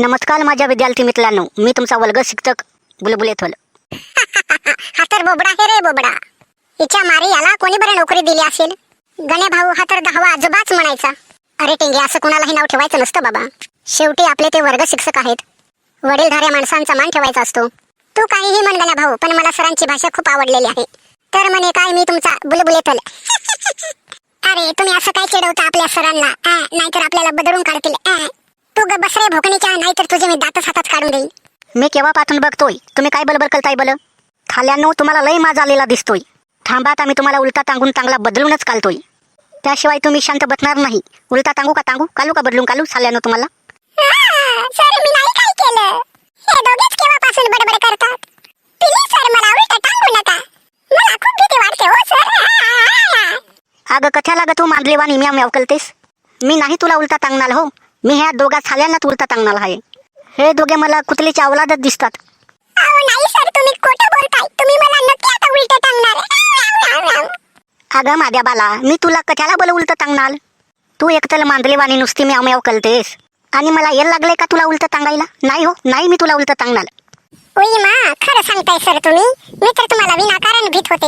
नमस्कार माझ्या विद्यार्थी मित्रांनो. मी तुमचा वर्ग शिक्षक बुलबुले थोल. हा तर बोबडा हे रे बोबडा. हिच्या मारी याला कोणी बरं नोकरी दिली असेल? गणे भाऊ हा तर दहावा आजोबाच म्हणायचा. अरे टेंगे असं कोणालाही नाव ठेवायचं नसतं बाबा. शेवटी आपले ते वर्ग शिक्षक आहेत. वडीलधाऱ्या माणसांचा मान ठेवायचा असतो. तू काहीही म्हण गण्या भाऊ पण मला सरांची भाषा खूप आवडलेली आहे. तर म्हणे काय मी तुमचा बुलबुले अरे तुम्ही असं काय चिडवता आपल्या सरांना? नाहीतर आपल्याला बदलून काढतील. तू ग बसरे भोकणीच्या नाहीतर तुझे मी दातच हातात काढून देईन. मी केव्हापासून बघतोय? तुम्ही काय बरोबर करताय बल? खाल्यानो तुम्हाला लय माज आलेला दिसतोय. थांबा आता मी तुम्हाला उलटा टांगून चांगला बदलूनच कालतोय. त्याशिवाय तुम्ही शांत बसणार नाही. उलटा टांगू का टांगू? कालू का बदलून कालू साल्यानो तुम्हाला? सर मी नाही काय केलं. हे दोघेच केव्हापासून बडबड करतात? प्लीज सर मला उलट टांगू नका. मला खूप भीती वाटते हो सर. अगं कथ्याला ग तू मांडलेवानी म्याव म्याव कलतेस मी नाही तुला उलटा टांगणार हो. मी ह्या दोघा साल्यांनाच उलटा टांगणार आहे हे दोघे मला कुतलीच्या अवलादच दिसतात. नाही सर तुम्ही खोटं बोलताय. तुम्ही मला नक्की आता उलट टांगणार अगं माझ्या बाला मी तुला कथ्याला बोल उलट टांगणार तू एकतर मांडलेवानी नुसती म्याव म्याव कलतेस आणि मला येल लागले का तुला उलट टांगायला नाही हो नाही मी तुला उलट टांगणार मा खरं सांगताय सर तुम्ही. मी तर तुम्हाला विनाकारण भीत होते.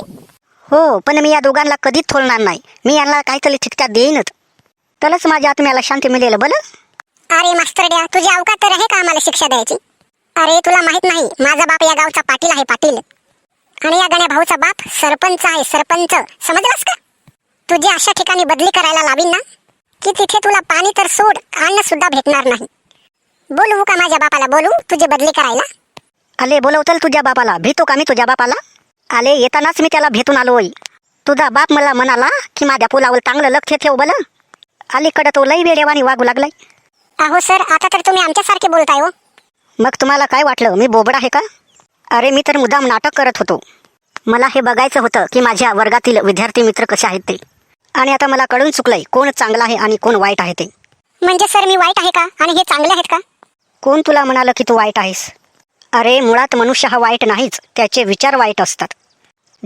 हो पण मी या दोघांना कधीच थोडणार नाही. मी यांना काहीतरी ठिकठ्याक देईनच. तरच माझ्या आत्म्याला शांती मिळेल बल अरे मास्तर तुझी अवकात तर आहे का आम्हाला शिक्षा द्यायची? अरे तुला माहीत नाही माझा बाप या गावचा पाटील आहे पाटील. आणि या गण्या भाऊचा बाप सरपंच आहे सरपंच. समजलास का? तुझी अशा ठिकाणी बदली करायला लावीन ना की तिथे तुला पाणी तर सोड अन्न सुद्धा भेटणार नाही. बोलवू का माझ्या बापाला बोलू तुझी बदली करायला? आले बोलवतल तुझ्या बापाला भेटू का मी तुझ्या बापाला? आले येतानाच मी त्याला भेटून आलोय. तुझा बाप मला म्हणाला की माझ्या पुलावर चांगलं लक्ष ठेव बल अलीकडं तो लई वेडेवानी वागू लागलाय. अहो सर आता तर तुम्ही आमच्यासारखे बोलताय हो. मग तुम्हाला काय वाटलं मी बोबड आहे का? अरे मी तर मुदाम नाटक करत होतो. मला हे बघायचं होतं की माझ्या वर्गातील विद्यार्थी मित्र कसे आहेत ते. आणि आता मला कळून चुकलंय कोण चांगलं आहे आणि कोण वाईट आहे ते. म्हणजे सर मी वाईट आहे का? आणि हे चांगले आहेत का? कोण तुला म्हणालं की तू वाईट आहेस? अरे मुळात मनुष्य हा वाईट नाहीच त्याचे विचार वाईट असतात.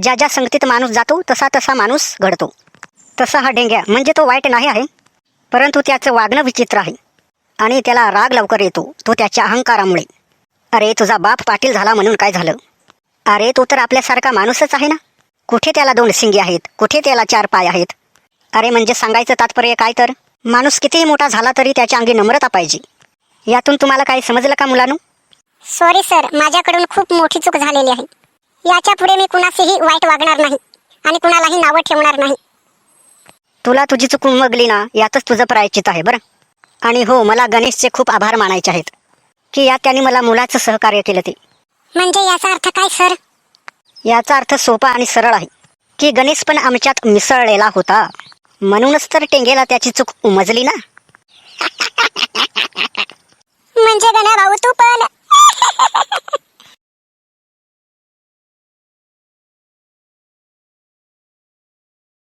ज्या ज्या संगतीत माणूस जातो तसा तसा माणूस घडतो. तसा हा डेंग्या म्हणजे तो वाईट नाही आहे? परंतु त्याचं वागणं विचित्र आहे. आणि त्याला राग लवकर येतो तो त्याच्या अहंकारामुळे. अरे तुझा बाप पाटील झाला म्हणून काय झालं? अरे तो तर आपल्यासारखा माणूसच आहे ना? कुठे त्याला दोन शिंगे आहेत? कुठे त्याला चार पाय आहेत? अरे म्हणजे सांगायचं तात्पर्य काय तर? माणूस कितीही मोठा झाला तरी त्याच्या अंगी नम्रता पाहिजे. यातून तुम्हाला काही समजलं का मुलांनो? सॉरी सर माझ्याकडून खूप मोठी चूक झालेली आहे. याच्यापुढे मी कुणाशीही वाईट वागणार नाही. आणि कुणालाही नावं ठेवणार नाही. तुला तुझी चूक उमगली ना यातच तुझं प्रायचित आहे बरं? आणि हो मला गणेशचे खूप आभार मानायचे आहेत की यात त्यांनी मला मुलाचं सहकार्य केलं ते. म्हणजे याचा अर्थ काय सर? याचा अर्थ सोपा आणि सरळ आहे की गणेश पण आमच्यात मिसळलेला होता. म्हणूनच तर टेंगेला त्याची चूक उमजली ना. म्हणजे गणा भाऊ तू पण.